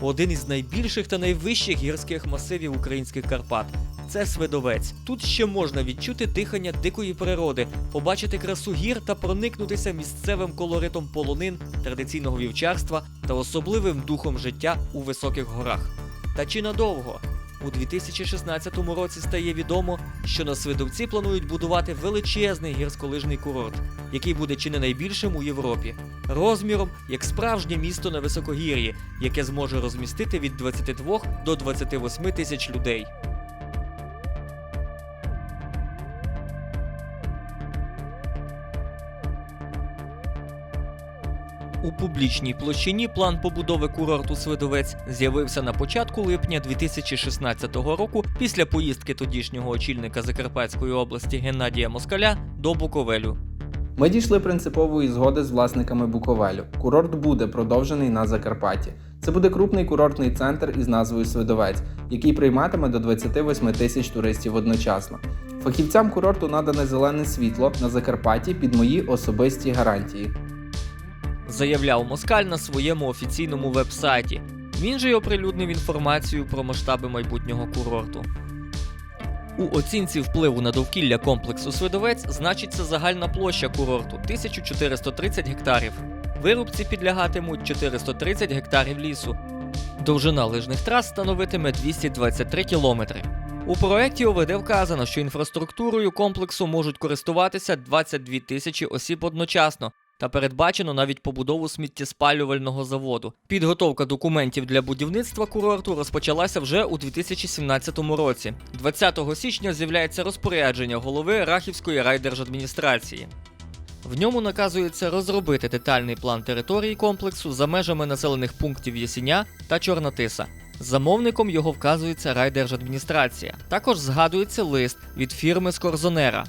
один із найбільших та найвищих гірських масивів українських Карпат. Це Свидовець. Тут ще можна відчути дихання дикої природи, побачити красу гір та проникнутися місцевим колоритом полонин, традиційного вівчарства та особливим духом життя у високих горах. Та чи надовго? У 2016 році стає відомо, що на Свидовці планують будувати величезний гірськолижний курорт, який буде чи не найбільшим у Європі, розміром як справжнє місто на високогір'ї, яке зможе розмістити від 22 до 28 тисяч людей. У публічній площині план побудови курорту Свидовець з'явився на початку липня 2016 року після поїздки тодішнього очільника Закарпатської області Геннадія Москаля до Буковелю. Ми дійшли принципової згоди з власниками Буковелю. Курорт буде продовжений на Закарпатті. Це буде крупний курортний центр із назвою Свидовець, який прийматиме до 28 тисяч туристів одночасно. Фахівцям курорту надане зелене світло на Закарпатті під мої особисті гарантії. Заявляв Москаль на своєму офіційному веб-сайті. Він же й оприлюднив інформацію про масштаби майбутнього курорту. У оцінці впливу на довкілля комплексу Свидовець значиться загальна площа курорту 1430 гектарів. Вирубці підлягатимуть 430 гектарів лісу. Довжина лижних трас становитиме 223 кілометри. У проєкті ОВД вказано, що інфраструктурою комплексу можуть користуватися 22 тисячі осіб одночасно, та передбачено навіть побудову сміттєспалювального заводу. Підготовка документів для будівництва курорту розпочалася вже у 2017 році. 20 січня з'являється розпорядження голови Рахівської райдержадміністрації. В ньому наказується розробити детальний план території комплексу за межами населених пунктів Єсіня та Чорнотиса. Замовником його вказується райдержадміністрація. Також згадується лист від фірми Скорзонера.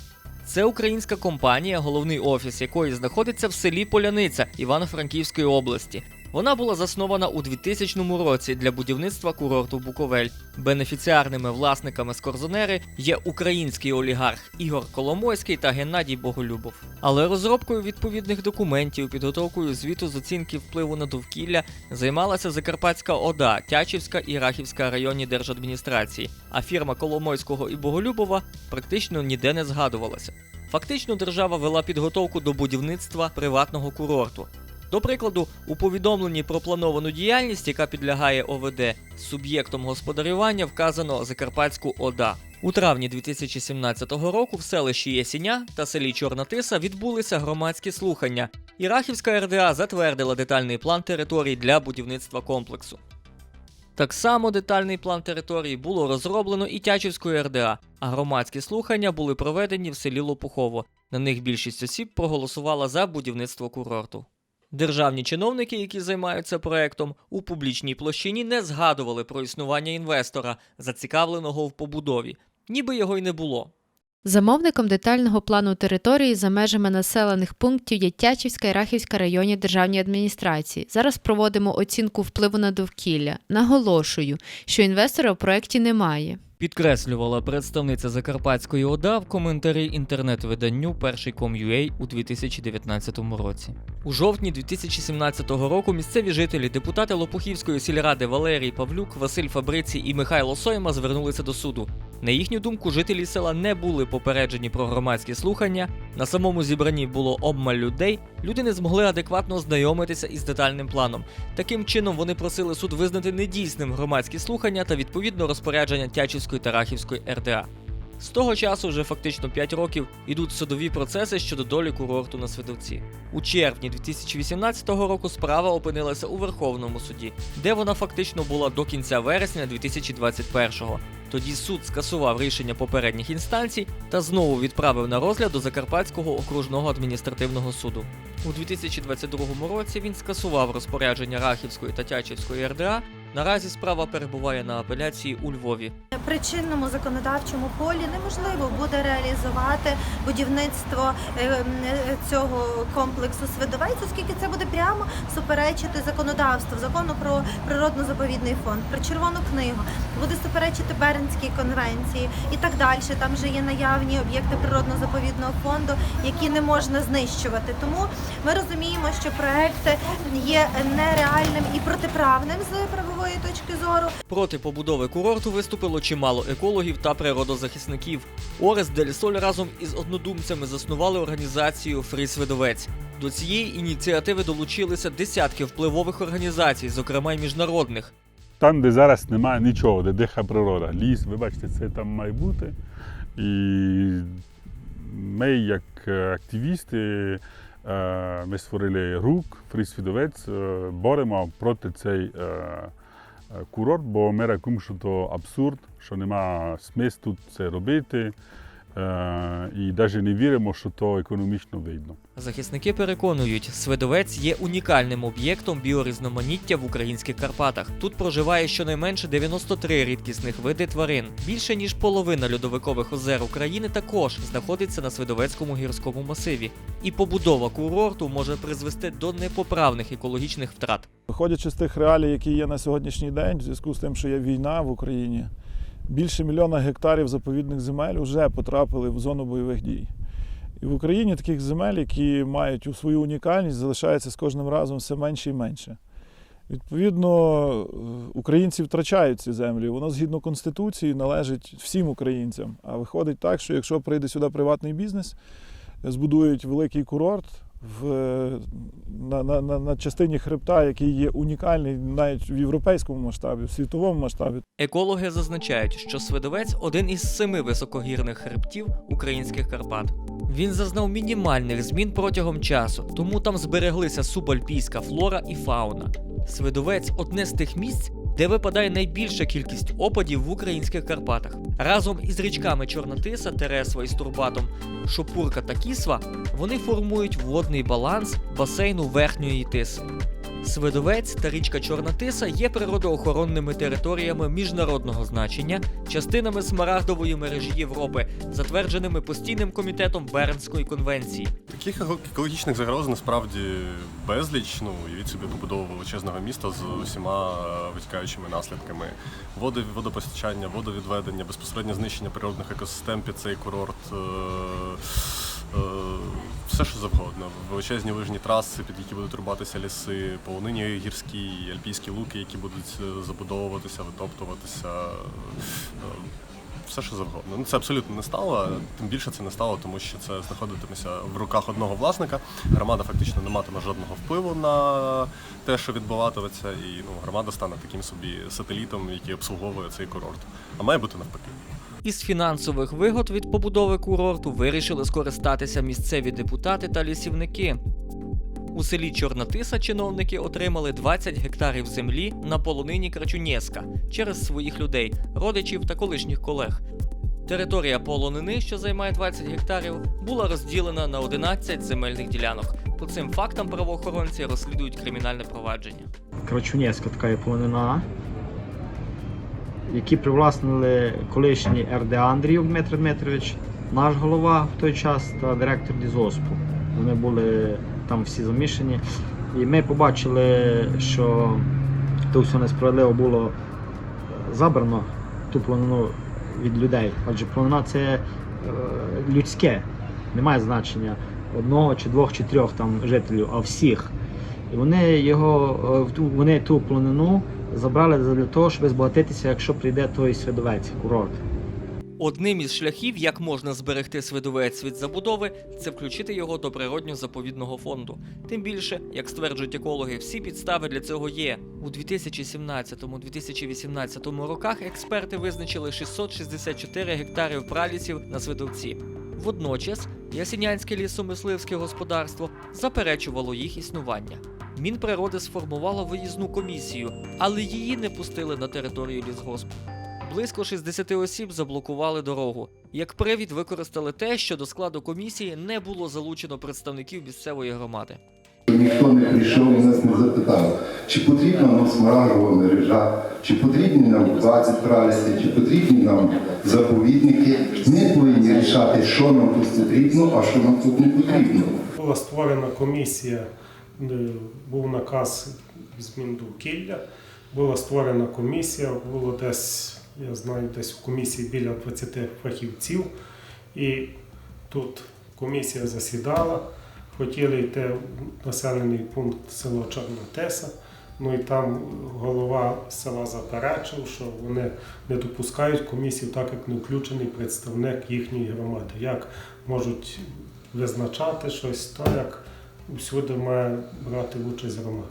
Це українська компанія, головний офіс якої знаходиться в селі Поляниця Івано-Франківської області. Вона була заснована у 2000 році для будівництва курорту Буковель. Бенефіціарними власниками Скорзонери є український олігарх Ігор Коломойський та Геннадій Боголюбов. Але розробкою відповідних документів, підготовкою звіту з оцінки впливу на довкілля займалася Закарпатська ОДА, Тячівська і Рахівська районні держадміністрації, а фірма Коломойського і Боголюбова практично ніде не згадувалася. Фактично, держава вела підготовку до будівництва приватного курорту. До прикладу, у повідомленні про плановану діяльність, яка підлягає ОВД, суб'єктом господарювання вказано Закарпатську ОДА. У травні 2017 року в селищі Єсіня та селі Чорна Тиса відбулися громадські слухання, і Рахівська РДА затвердила детальний план територій для будівництва комплексу. Так само детальний план території було розроблено і Тячівською РДА, а громадські слухання були проведені в селі Лопухово. На них більшість осіб проголосувала за будівництво курорту. Державні чиновники, які займаються проектом, у публічній площині не згадували про існування інвестора, зацікавленого в побудові, ніби його й не було. Замовником детального плану території за межами населених пунктів є Тячівська і Рахівська районні державні адміністрації. Зараз проводимо оцінку впливу на довкілля. Наголошую, що інвестора в проєкті немає. Підкреслювала представниця Закарпатської ОДА в коментарі інтернет-виданню перший ком.ua у 2019 році. У жовтні 2017 року місцеві жителі, депутати Лопухівської сільради Валерій Павлюк, Василь Фабриці і Михайло Сойма звернулися до суду. На їхню думку, жителі села не були попереджені про громадські слухання. На самому зібранні було обмаль людей. Люди не змогли адекватно ознайомитися із детальним планом. Таким чином вони просили суд визнати недійсним громадські слухання та відповідно розпорядження Тячівської та Рахівської РДА. З того часу вже фактично 5 років ідуть судові процеси щодо долі курорту на Свидовці. У червні 2018 року справа опинилася у Верховному суді, де вона фактично була до кінця вересня 2021-го. Тоді суд скасував рішення попередніх інстанцій та знову відправив на розгляд до Закарпатського окружного адміністративного суду. У 2022 році він скасував розпорядження Рахівської та Тячівської РДА. Наразі справа перебуває на апеляції у Львові. При чинному законодавчому полі неможливо буде реалізувати будівництво е, е, цього комплексу Свидовець, оскільки це буде прямо суперечити законодавству, закону про природно-заповідний фонд, про червону книгу, буде суперечити Бернській конвенції і так далі. Там вже є наявні об'єкти природно-заповідного фонду, які не можна знищувати. Тому ми розуміємо, що проект є нереальним і протиправним з правового правової точки зору. Проти побудови курорту виступило чимало екологів та природозахисників. Орес Дель Соль разом із однодумцями заснували організацію Фрісвидовець. До цієї ініціативи долучилися десятки впливових організацій, зокрема й міжнародних. Там, де зараз немає нічого, де дихає природа. Ліс, ви бачите, це там має бути. І ми, як е, активісти, е, ми створили рук, фрісвідовець, е, боремо проти цей е, курорт, бо ми рахуємо, що то абсурд, що нема смислу тут це робити. Е, І навіть не віримо, що то економічно вигідно. Захисники переконують, Свидовець є унікальним об'єктом біорізноманіття в українських Карпатах. Тут проживає щонайменше 93 рідкісних види тварин. Більше ніж половина льодовикових озер України також знаходиться на Свидовецькому гірському масиві. І побудова курорту може призвести до непоправних екологічних втрат. Виходячи з тих реалій, які є на сьогоднішній день, в зв'язку з тим, що є війна в Україні, більше мільйона гектарів заповідних земель вже потрапили в зону бойових дій. І в Україні таких земель, які мають свою унікальність, залишається з кожним разом все менше і менше. Відповідно, українці втрачають ці землі. Воно згідно Конституції належить всім українцям. А виходить так, що якщо прийде сюди приватний бізнес, збудують великий курорт в, на, на, на, на частині хребта, який є унікальний навіть в європейському масштабі, в світовому масштабі, Екологи зазначають, що Свидовець один із семи високогірних хребтів українських Карпат. Він зазнав мінімальних змін протягом часу, тому там збереглися субальпійська флора і фауна. Свидовець одне з тих місць, де випадає найбільша кількість опадів в українських Карпатах. Разом із річками Чорна Тиса, Тересва і Стурбатом, Шопурка та Кісва вони формують водний баланс басейну верхньої тиси. Свидовець та річка Чорна Тиса є природоохоронними територіями міжнародного значення, частинами смарагдової мережі Європи, затвердженими постійним комітетом Бернської конвенції. Таких екологічних загроз насправді безліч. Ну, уявіть собі побудову величезного міста з усіма е, витікаючими наслідками. Води, водопостачання, водовідведення, безпосереднє знищення природних екосистем під цей курорт. е, е, Все, що завгодно. Величезні лижні траси, під які будуть рубатися ліси, полонині гірські, альпійські луки, які будуть забудовуватися, витоптуватися. Все, що завгодно. Ну це абсолютно не стало. Тим більше це не стало, тому що це знаходитиметься в руках одного власника. Громада фактично не матиме жодного впливу на те, що відбуватиметься, і ну громада стане таким собі сателітом, який обслуговує цей курорт. А має бути навпаки. Із фінансових вигод від побудови курорту вирішили скористатися місцеві депутати та лісівники. У селі Чорна Тиса чиновники отримали 20 гектарів землі на полонині Крачунєска через своїх людей, родичів та колишніх колег. Територія полонини, що займає 20 гектарів, була розділена на 11 земельних ділянок. По цим фактам правоохоронці розслідують кримінальне провадження. Крачунецька така є полонина, які привласнили колишній РД Андріїв Дмитро Дмитрович, наш голова в той час та директор Дізоспу. Вони були там всі замішані. І ми побачили, що то все несправедливо було забрано ту планину від людей. Адже планина це е, людське, немає значення одного чи двох чи трьох там жителів, а всіх. І вони його е, вони ту планину забрали для того, щоб збагатитися, якщо прийде той свідовець, курорт. Одним із шляхів, як можна зберегти свидовець від забудови, це включити його до природньо-заповідного фонду. Тим більше, як стверджують екологи, всі підстави для цього є. У 2017-2018 роках експерти визначили 664 гектарів пралісів на свидовці. Водночас Ясінянське лісомисливське господарство заперечувало їх існування. Мінприроди сформувало виїзну комісію, але її не пустили на територію лісгоспу. Близько 60 осіб заблокували дорогу. Як привід використали те, що до складу комісії не було залучено представників місцевої громади. Ніхто не прийшов і нас не запитав, чи потрібна нам смарагдова мережа, чи потрібні нам 20 пралісів, чи потрібні нам заповідники. Ми повинні рішати, що нам тут потрібно, а що нам тут не потрібно. Була створена комісія, був наказ змін довкілля, була створена комісія, було десь, я знаю, десь в комісії біля 20 фахівців. І тут комісія засідала, хотіли йти в населений пункт село Чорна Теса, Ну і там голова села заперечив, що вони не допускають комісію, так як не включений представник їхньої громади. Як можуть визначати щось, так як всюди має брати участь громада.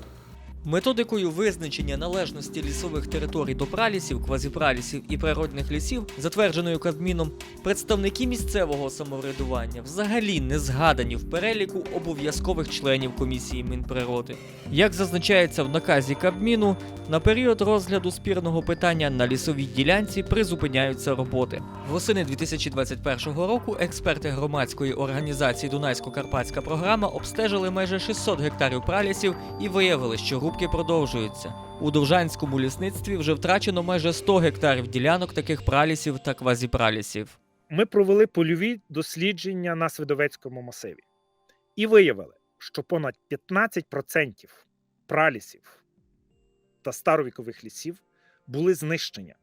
Методикою визначення належності лісових територій до пралісів, квазіпралісів і природних лісів, затвердженою Кабміном, представники місцевого самоврядування взагалі не згадані в переліку обов'язкових членів комісії Мінприроди. Як зазначається в наказі Кабміну, на період розгляду спірного питання на лісовій ділянці призупиняються роботи. Восени 2021 року експерти громадської організації Дунайсько-Карпатська програма обстежили майже 600 гектарів пралісів і виявили, що рубки продовжуються. У Довжанському лісництві вже втрачено майже 100 гектарів ділянок таких пралісів та квазіпралісів. Ми провели польові дослідження на Свидовецькому масиві і виявили, що понад 15% пралісів та старовікових лісів були знищені.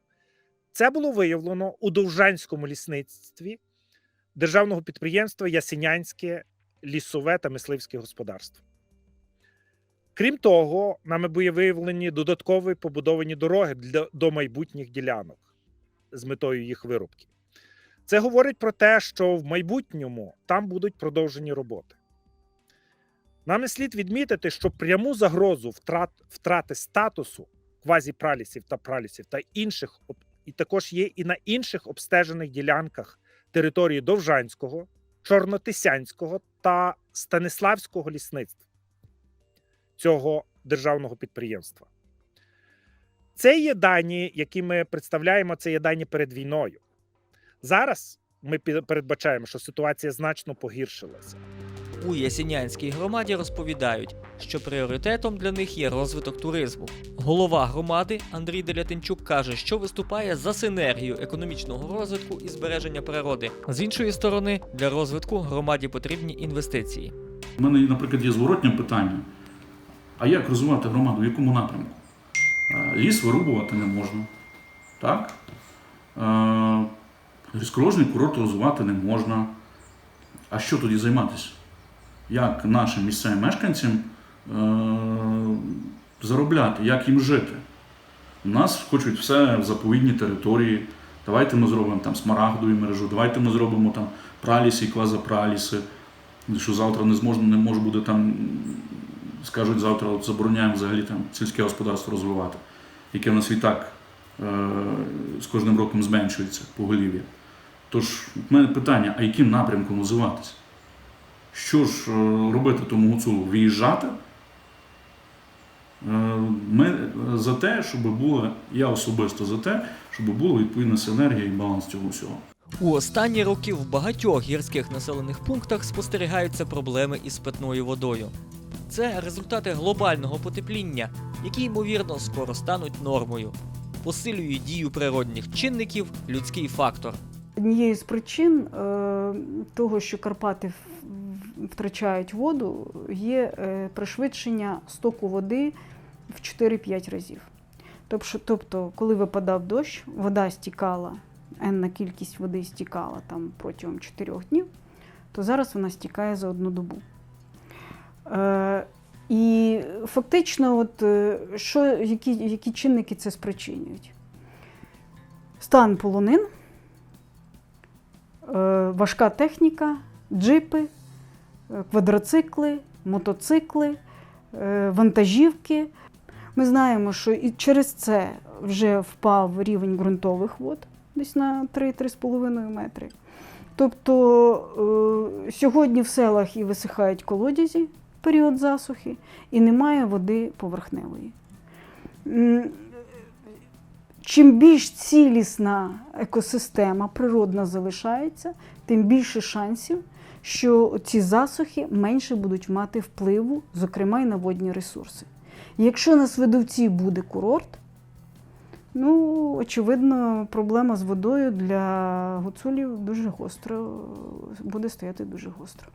Це було виявлено у Довжанському лісництві державного підприємства Ясенянське лісове та мисливське господарство. Крім того, нами були виявлені додаткові побудовані дороги для, до майбутніх ділянок з метою їх вирубки. Це говорить про те, що в майбутньому там будуть продовжені роботи. Нам не слід відмітити, що пряму загрозу втрат, втрати статусу квазіпралісів та пралісів та інших і також є і на інших обстежених ділянках території Довжанського, Чорнотисянського та Станиславського лісництва цього державного підприємства. Це є дані, які ми представляємо, це є дані перед війною. Зараз ми передбачаємо, що ситуація значно погіршилася. У Ясінянській громаді розповідають, що пріоритетом для них є розвиток туризму. Голова громади Андрій Делятинчук каже, що виступає за синергію економічного розвитку і збереження природи. З іншої сторони, для розвитку громаді потрібні інвестиції. У мене, наприклад, є зворотнє питання. А як розвивати громаду? В якому напрямку? Е, Ліс вирубувати не можна. Так? Е, курорт розвивати не можна. А що тоді займатися? Як нашим місцевим мешканцям е, заробляти, як їм жити? У нас хочуть все в заповідній території. Давайте ми зробимо там смарагдову мережу, давайте ми зробимо там праліси і квазапраліси. Що завтра не зможна, не може буде там, скажуть, завтра от забороняємо взагалі там сільське господарство розвивати, яке в нас і так е, з кожним роком зменшується поголів'я. Тож, в мене питання, а яким напрямком розвиватися? Що ж е, робити тому гуцулу? Виїжджати? Е, Ми за те, щоб було, я особисто за те, щоб була відповідна синергія і баланс цього всього. У останні роки в багатьох гірських населених пунктах спостерігаються проблеми із питною водою. Це результати глобального потепління, які ймовірно скоро стануть нормою. Посилює дію природних чинників людський фактор. Однією з причин е, того, що Карпати втрачають воду, є е, пришвидшення стоку води в 4-5 разів. Тобто, коли випадав дощ, вода стікала, енна кількість води стікала там протягом 4 днів, то зараз вона стікає за одну добу. Е, і фактично, от, е, що, які, які чинники це спричинюють? Стан полонин е, важка техніка, джипи, квадроцикли, мотоцикли, вантажівки. Ми знаємо, що і через це вже впав рівень ґрунтових вод десь на 3-3,5 метри. Тобто сьогодні в селах і висихають колодязі період засухи, і немає води поверхневої. Чим більш цілісна екосистема природна залишається, тим більше шансів, що ці засухи менше будуть мати впливу, зокрема і на водні ресурси. Якщо на Свидовці буде курорт, ну, очевидно, проблема з водою для гуцулів дуже гостро буде стояти дуже гостро.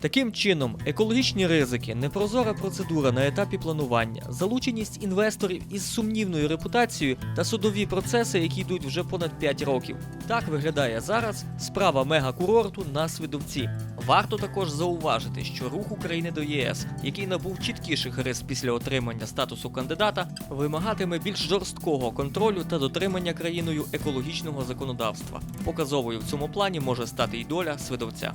Таким чином, екологічні ризики, непрозора процедура на етапі планування, залученість інвесторів із сумнівною репутацією та судові процеси, які йдуть вже понад 5 років. Так виглядає зараз справа мегакурорту на Свидовці. Варто також зауважити, що рух України до ЄС, який набув чіткіших рис після отримання статусу кандидата, вимагатиме більш жорсткого контролю та дотримання країною екологічного законодавства. Показовою в цьому плані може стати й доля Свидовця.